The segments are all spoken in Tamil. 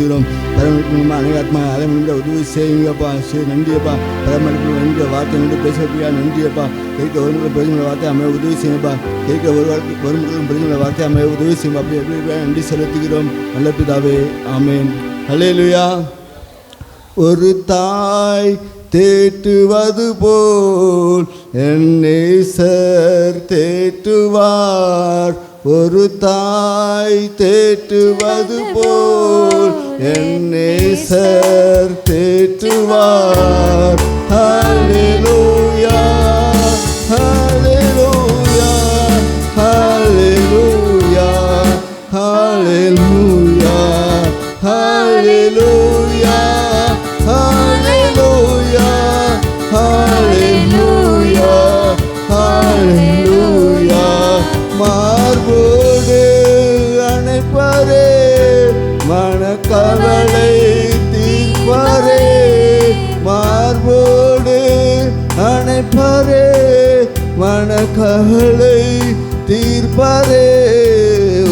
இருக்கிறோம் பரமளிப்பு அனைகாத்மா அதை முடிந்த உதவி செய்யுங்கப்பா. சரி நன்றியப்பா. பரமளிப்பு நன்றி வார்த்தை நன்றி பேசுறப்பா நன்றியப்பா. கேட்க ஒரு பெருமையான வார்த்தை அமைய உதவி செய்யுங்கப்பா. கேட்க ஒரு வார்த்தை ஒரு பெருமையான வார்த்தை அமைய உதவி செய்யும் அப்படி எப்படி நன்றி செலுத்துகிறோம். நல்ல பிதாவே ஆமேன். ஹalleluya. ஒரு தாய் தேற்றுவது போல் என் நேசர் தேற்றுவார். ஒரு தாய் தேற்றுவது போல் என் நேசர் தேற்றுவார். ஹalleluya. கவலை தீர்ப்பதே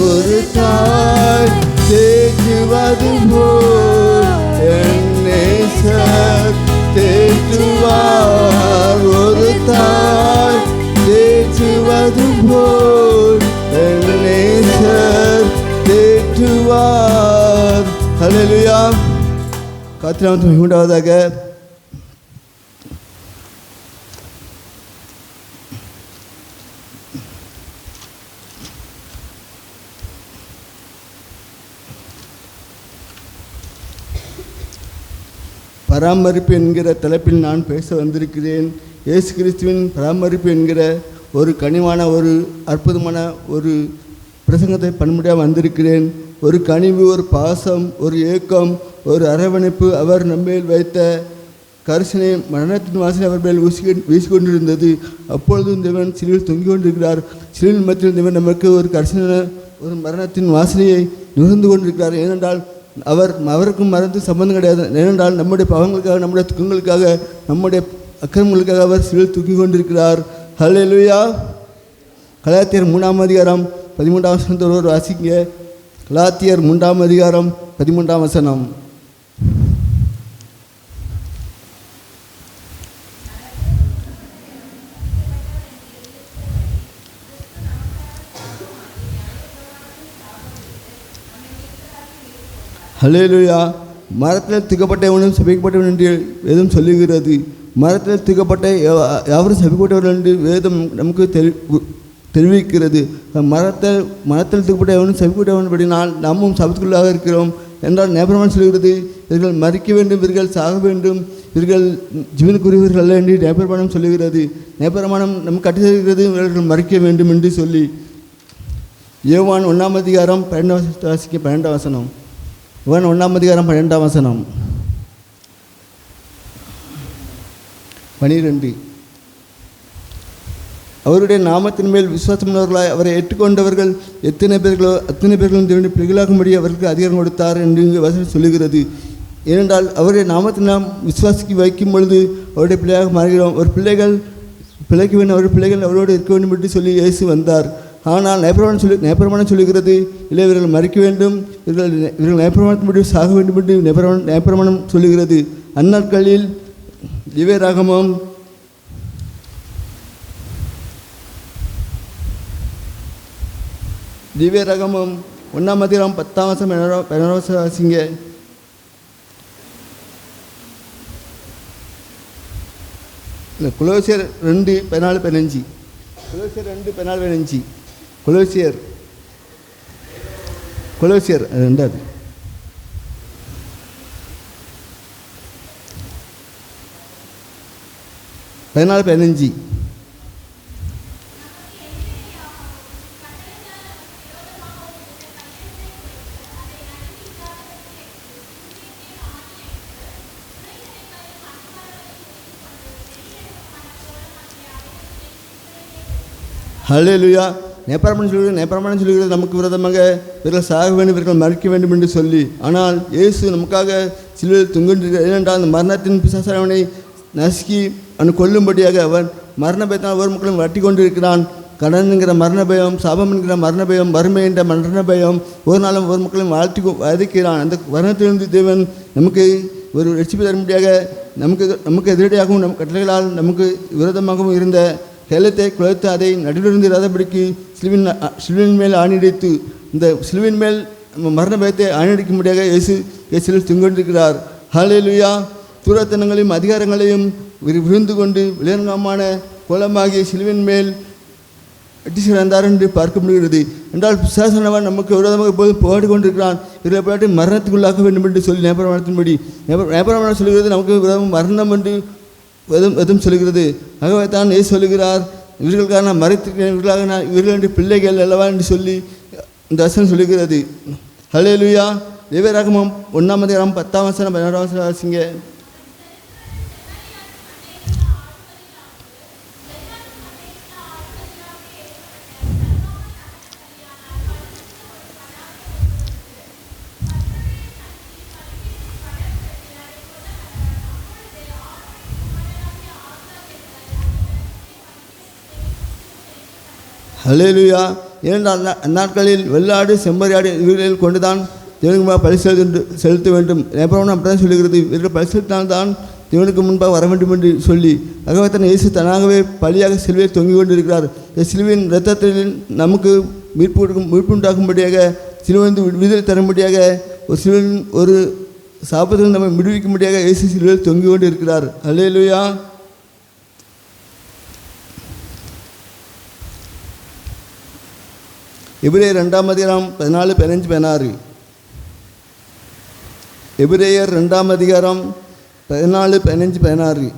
ஒரு தாய். தேற்றுவது போல் என்னே சார். தேற்றுவார் ஒரு தாய். தேற்றுவது போல் என்னே சார். தேற்றுவார். ஹலலுயா காத்திராமத்து மூன்றாவதாக பராமரிப்பு என்கிற தலைப்பில் நான் பேச வந்திருக்கிறேன். இயேசு கிறிஸ்துவின் பராமரிப்பு என்கிற ஒரு கனிவான ஒரு அற்புதமான ஒரு பிரசங்கத்தை பண்படியாக வந்திருக்கிறேன். ஒரு கனிவு ஒரு பாசம் ஒரு ஏக்கம் ஒரு அரவணைப்பு அவர் நம்மேல் வைத்த கரிசனை மரணத்தின் வாசனை அவர் மேல் வீசி வீசிக்கொண்டிருந்தது. அப்பொழுதும் தேவன் சிலில் தொங்கிக் கொண்டிருக்கிறார் சிலுவில் மத்தியில் தேவன் நமக்கு ஒரு கரிசன ஒரு மரணத்தின் வாசனையை நுகர்ந்து கொண்டிருக்கிறார். ஏனென்றால் அவர் அவருக்கும் மருந்து சம்பந்தம் கிடையாது. ஏனென்றால் நம்முடைய பாவங்களுக்காக நம்முடைய துக்கங்களுக்காக நம்முடைய அக்கிரமங்களுக்காக அவர் சிலுவில் தூக்கி கொண்டிருக்கிறார். ஹalleluya கலாத்தியர் மூணாம் அதிகாரம் பதிமூன்றாம் வசனத்தோடு ஒரு வாசிங்க கலாத்தியர் மூன்றாம் அதிகாரம் பதிமூன்றாம் வசனம். ஹலேலுயா மரத்தில் திக்கப்பட்டவனும் சபிக்கப்பட்டவன் என்று வேதம் சொல்லுகிறது. மரத்தில் திக்கப்பட்ட எவரும் சபிக்கப்பட்டவர்கள் என்று வேதம் நமக்கு தெரி தெரிவிக்கிறது. மரத்தில் மரத்தில் திக்கப்பட்ட எவனும் சபிக்கப்பட்டவன் படினால் நாமும் சபத்துக்குள்ளாக இருக்கிறோம். என்றால் நேபரமான் சொல்கிறது இவர்கள் மறிக்க வேண்டும் இவர்கள் சாக வேண்டும் இவர்கள் ஜீவனுக்குரியவர்கள் அல்ல என்று நேபரமானம் சொல்லுகிறது. நேபரமானம் நமக்கு தருகிறது இவர்கள் மறிக்க வேண்டும் என்று சொல்லி. யோவான் ஒன்றாம் அதிகாரம் பன்னெண்டாம் வாசிக்க பன்னெண்டாம் வசனம். இவன் ஒன்றாம் அதிகாரம் பன்னெண்டாம் வசனம். பனிரெண்டு. அவருடைய நாமத்தின் மேல் விசுவாசமானவர்களாய் அவரை ஏற்றுக்கொண்டவர்கள் எத்தனை பேர்களோ அத்தனை பேர்களும் தேவனுடைய பிள்ளைகளாகும்படி அவருக்கு அதிகாரம் கொடுத்தார் என்று வசனம் சொல்லுகிறது. ஏனென்றால் அவருடைய நாமத்தை நாம் விசுவாசிக்கு வைக்கும் பொழுது அவருடைய பிள்ளையாக மாறுகிறோம். ஒரு பிள்ளைகள் பிழைக்க வேண்டும் அவருடைய பிள்ளைகள் அவரோடு இருக்க வேண்டும் என்று சொல்லி இயேசு வந்தார். ஆனால் நேபரமான சொல்லி நேப்பிரமாணம் சொல்லுகிறது இல்லை இவர்கள் மறிக்க வேண்டும். இவர்கள் இவர்கள் நேப்பிரமாணத்தின்படி சாக வேண்டும் என்று நேபரமான நேபரமானம் சொல்லுகிறது. அந்நாட்களில் திவ்யராகமம் திவ்ய ரகமம் ஒன்றாம் அதிகாரம் பத்தாம் வருஷம் பதினோராம் இல்லை குலோசியர் ரெண்டு பதினாலு பதினஞ்சு. குலோசியர் ரெண்டு பதினாலு பதினஞ்சு. கொலோசியர் கொலோசியர் ரெண்டாவது பதினாலு பதினஞ்சு ஹலோ நேப்பிரமாணம் சொல்கிறது நேப்பிரமாணம் சொல்கிறது நமக்கு விரதமாக இவர்கள் சாக வேண்டும் இவர்கள் மறிக்க வேண்டும் என்று சொல்லி ஆனால் இயேசு நமக்காக சிலுவையில் தொங்கின்றிருக்கிறார். ஏனென்றால் அந்த மரணத்தின் பிசாசவனை நசுக்கி அவனை கொல்லும்படியாக அவன் மரண பயத்தால் ஒவ்வொரு மக்களும் வட்டி கொண்டிருக்கிறான். கடனுங்கிற மரண பயம் சாபம் என்கிற மரண பயம் வறுமை என்ற மரண பயம் ஒரு நாளும் ஒரு மக்களையும் வாழ்த்தி வதைக்கிறான். அந்த மரணத்திலிருந்து தேவன் நமக்கு ஒரு ரட்சிப்பு தரும்படியாக நமக்கு நமக்கு எதிரடியாகவும் நம் கட்டளைகளால் நமக்கு விரோதமாகவும் இருந்த கேலத்தை குலைத்து அதை நடுவிலிருந்து இராதபடிக்கு சிலுவின் சிலுவின் மேல் ஆணிடித்து இந்த சிலுவின் மேல் மரண பயத்தை ஆணிடிக்கும்படியாக இயேசு இயேசுவில் தொங்கிருக்கிறார் ஹalleluya. தூரத்தனங்களையும் அதிகாரங்களையும் விழுந்து விருந்து கொண்டு விலங்காமான கோலமாகிய சிலுவின் மேல் அட்டி சிறந்தார் என்று பார்க்க முடிகிறது. என்றால் பிசாசனவன் நமக்கு விரோதமாக இப்போது போராடி கொண்டிருக்கிறான் இதில் போராட்டி மரணத்துக்குள்ளாக்க வேண்டும் என்று சொல்லி நேபரமானத்தின்படி நேபரமான சொல்கிறது நமக்கு விரோதம் மரணம் என்று எதுவும் எதுவும் சொல்கிறது ஆகவே தான் ஏ சொல்லுகிறார்? இவர்களுக்காக நான் மறைத்திருக்கிறேன். இவர்களாக நான் இவர்கள் என்று பிள்ளைகள் அல்லவா என்று சொல்லி இந்த வசனம் சொல்லுகிறது. ஹலே லுயா தேவராகமம் ஒன்றாம் அதிகாரம் பத்தாம் வசனம் பதினோராம் வசனம் வாசிங்க. ஹலேலுயா இரண்டு நா- அந்நாட்களில் வெள்ளாடு செம்பரியாடு இவர்களில் கொண்டுதான் தேவனுக்கு பழி செலுத்து செலுத்த வேண்டும். நேபரம் அப்படிதான் சொல்லுகிறது. இவர்கள் பரிசு செலுத்தினால்தான் தேவனுக்கு முன்பாக வர வேண்டும் என்று சொல்லி அகவத்தன் இயேசு தனாகவே பலியாக சிலுவையில் தொங்கிக் கொண்டிருக்கிறார். இந்த சிலுவையின் இரத்தத்தில் நமக்கு மீட்பு கொடுக்கும் மீட்பு உண்டாக்கும்படியாக சிலுவைந்து விடுதலை தரும்படியாக ஒரு சிலுவையின் ஒரு சாபத்தில் நம்மை விடுவிக்கும்படியாக இயேசு சிலுவையில் தொங்கிக் கொண்டு இருக்கிறார் ஹலேலுயா எபிரேயர் ரெண்டாம் அதிகாரம் பதினாலு பதினஞ்சு பதினாறு. எபிரேயர் ரெண்டாம் அதிகாரம் பதினாலு பதினஞ்சு பதினாறு.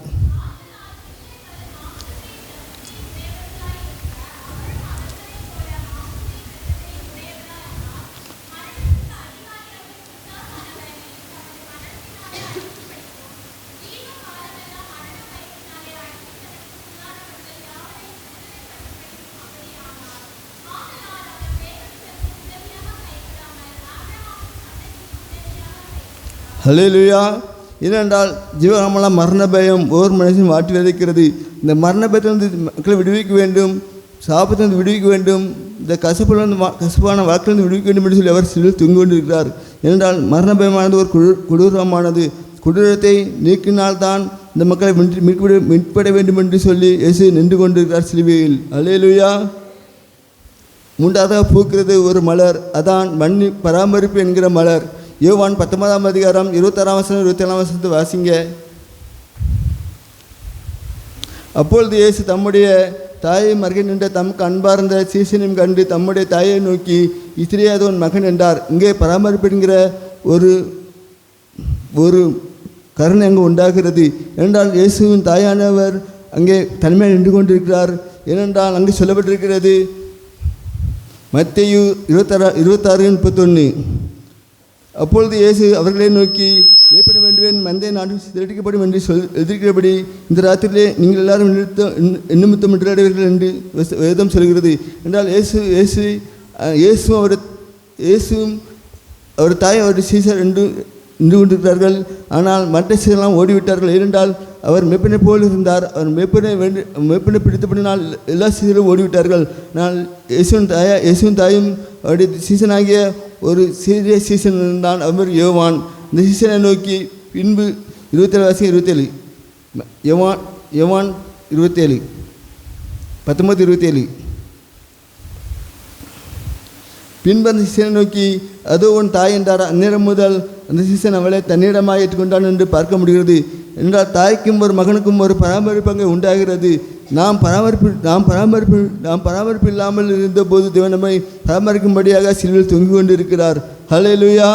ஹலேலுயா ஏனென்றால் ஜீவகாமலாம் மரண பயம் ஒவ்வொரு மனுஷன் மாற்றி விதைக்கிறது. இந்த மரண பயத்திலிருந்து மக்களை விடுவிக்க வேண்டும். சாபத்திலிருந்து விடுவிக்க வேண்டும். இந்த கசப்பிலிருந்து வா- கசப்பான வாழ்க்கையிலிருந்து விடுவிக்க வேண்டும் என்று சொல்லி அவர் சிலர் தொங்கிக் கொண்டிருக்கிறார். ஏனென்றால் மரண பயமானது ஒரு கொடு கொடூரமானது. கொடூரத்தை நீக்கினால்தான் இந்த மக்களை மின் மீட்பட மீட்பட வேண்டும் என்று சொல்லி இயேசு நின்று கொண்டிருக்கிறார் சிலுவையில். அலேலுயா மூன்றாவதாக பூக்கிறது ஒரு மலர். அதான் மண்ணி பராமரிப்பு என்கிற மலர். யோவான் பத்தொன்பதாம் அதிகாரம் இருபத்தாறாம் வசனம் இருபத்தேழாம் வசனத்தை வாசிங்க. அப்பொழுது இயேசு தம்முடைய தாயை மருகன் நின்ற தமக்கு அன்பார்ந்த சீசனையும் கண்டு தம்முடைய தாயை நோக்கி இஸ்ரேயாதவன் மகன் என்றார். இங்கே பராமரிப்புங்கிற ஒரு ஒரு கருணை அங்கு உண்டாகிறது. ஏனென்றால் இயேசுவின் தாயானவர் அங்கே தனிமையாக நின்று கொண்டிருக்கிறார். ஏனென்றால் அங்கு சொல்லப்பட்டிருக்கிறது மத்தையு இருபத்தாறு இருபத்தாறு முப்பத்தொன்று அப்பொழுது இயேசு அவர்களை நோக்கி வேப்பட வேண்டுவேன் மந்தை நாடும் திரட்டிக்கப்படும் என்று சொல் எதிர்க்கிறபடி இந்த ராத்திரியிலே நீங்கள் எல்லாரும் நிறுத்த எண்ணுமித்தம் என்றாடுவீர்கள் என்று வேதம் சொல்கிறது. என்றால் இயேசு இயேசு இயேசும் இயேசுவும் அவர் இயேசுவும் அவர் தாய் அவர் சீசர் என்று நின்று கொண்டிருந்தார்கள் ஆனால் மற்ற சீசரெல்லாம் ஓடிவிட்டார்கள். இருந்தால் அவர் மெப்பினை போல் இருந்தார். அவர் மெப்பினை வேண்டி மெப்பினை பிடித்தபடினால் எல்லா சீசரும் ஓடிவிட்டார்கள். நான் இயேசுவின் தாயா இயேசுவின் தாயும் அவருடைய சீசனாகிய ஒரு சிறிய சீசன் இருந்தான் அவர் யோவான். இந்த சீசனை நோக்கி பின்பு இருபத்தேழு வாசியம் இருபத்தேழு. யவான் யவான் இருபத்தேழு. பத்தொம்பது இருபத்தேழு. பின்பு அந்த சீசனை நோக்கி அது உன் தாய் என்றார். அந்நேரம் முதல் அந்த சீசன் அவளை தன்னிடமாக ஏற்றுக்கொண்டான் என்று பார்க்க முடிகிறது. என்றால் தாய்க்கும் ஒரு மகனுக்கும் ஒரு பராமரிப்பு அங்கே உண்டாகிறது. நாம் பராமரிப்பு நாம் பராமரிப்பு நாம் பராமரிப்பு இல்லாமல் இருந்தபோது தேவன் நம்மை பராமரிக்கும்படியாக சிலுவில் தொங்கிக் கொண்டிருக்கிறார். ஹலே லூயா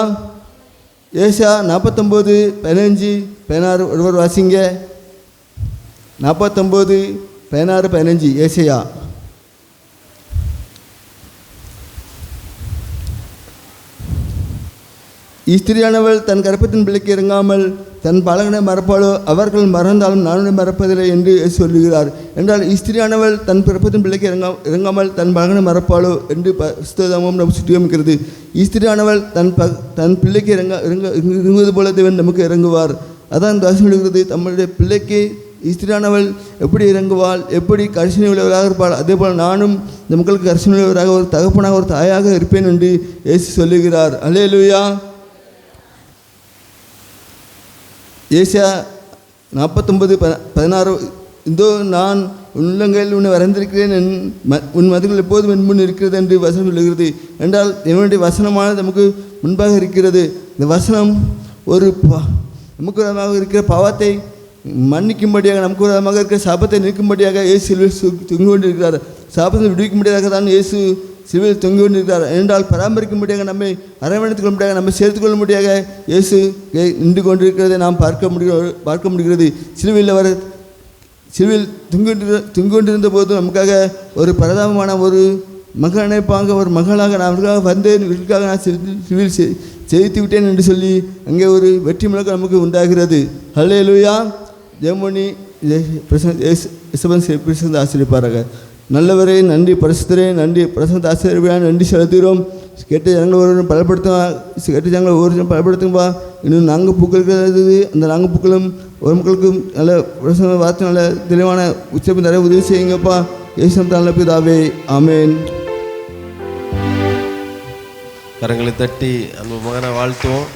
ஏஷா நாற்பத்தொம்போது பதினஞ்சு பதினாறு ஒருவர் வாசிங்க. நாற்பத்தொம்போது பதினாறு பதினஞ்சு. ஏசையா. ஸ்திரியானவள் தன் கர்ப்பத்தின் பிள்ளைக்கு இறங்காமல் தன் பலகனை மறப்பாளோ? அவர்கள் மறந்தாலும் நானுடைய மறப்பதில்லை என்று சொல்லுகிறார். என்றால் ஸ்திரியானவள் தன் பிறப்பத்தின் பிள்ளைக்கு இறங்கா இறங்காமல் தன் பலகனை மறப்பாளோ? என்று புஸ்தகமும் நம்ம சுட்டியமைக்கிறது ஸ்திரியானவள் தன் ப தன் பிள்ளைக்கு இறங்க இறங்க இறங்குவது போல தேவன் நமக்கு இறங்குவார். அதான் தாசம் வசனம் தம்முடைய பிள்ளைக்கு ஸ்திரியானவள் எப்படி இறங்குவாள்? எப்படி கரிசனை உள்ளவராக இருப்பாள்? அதே போல் நானும் இந்த மக்களுக்கு கரிசனை உள்ளவராக ஒரு தகப்பனாக ஒரு தாயாக இருப்பேன் என்று இயேசு சொல்லுகிறார். அல்லேலூயா ஏசியா நாற்பத்தொன்பது ப பதினாறு இதோ நான் உன் உள்ளங்கையில் உன்னை வரைந்திருக்கிறேன் என் ம உன் மதுகள் எப்போதும் என் முன் இருக்கிறது என்று வசனம் சொல்லுகிறது. என்றால் என்னுடைய வசனமானது நமக்கு முன்பாக இருக்கிறது. இந்த வசனம் ஒரு ப நமக்கு இருக்கிற பாவத்தை மன்னிக்கும்படியாக நமக்கு விதமாக இருக்கிற சாபத்தை நிற்கும்படியாக இயேசு சிலுவையில் தொங்கிக் கொண்டிருக்கிறார். சாபத்தை விடுவிக்கும்படியாக தான் இயேசு சிவில் தொங்கி கொண்டிருக்கிறார் என்றால் பராமரிக்க பராமரிக்கும்படியாக நம்மை அரவணைத்துக் கொள்ளும்படியாக நம்மை சேர்த்துக் கொள்ளும்படியாக இயேசு நின்று கொண்டிருக்கிறதை நாம் பார்க்க முடிகிற பார்க்க முடிகிறது சிலுவையில் அவர் சிலுவையில் தொங்கிட்டு தொங்கிக்கொண்டிருந்த போது நமக்காக ஒரு பரதாபமான ஒரு மகள் நினைப்பாங்க ஒரு மகளாக நான் அவருக்காக வந்தேன் இவருக்காக நான் சிவில் செய்து விட்டேன் என்று சொல்லி அங்கே ஒரு வெற்றி முழக்கம் நமக்கு உண்டாகிறது ஹலே லூயா ஜெயமணி பிரசன் பிரசந்த ஆசிரியப்பாராக நல்லவரே நன்றி பரிசுத்தரே நன்றி பிரசந்த ஆசிரியர் நன்றி செலுத்துகிறோம். கெட்ட ஜனங்கள் ஒருவரும் பலப்படுத்துவா கெட்ட ஜனங்கள் ஒவ்வொரு பலப்படுத்துங்கப்பா இன்னும் நாங்கள் பூக்கள் அந்த நாங்கள் பூக்களும் ஒரு மக்களுக்கும் நல்ல பிரசங்க வார்த்தை நல்ல தெளிவான உச்சப்பு நிறைய உதவி செய்யுங்கப்பா. ஏசம் நல்ல பிதாவே ஆமேன். கரங்களை தட்டி அன்பு மகனை வாழ்த்துவோம்.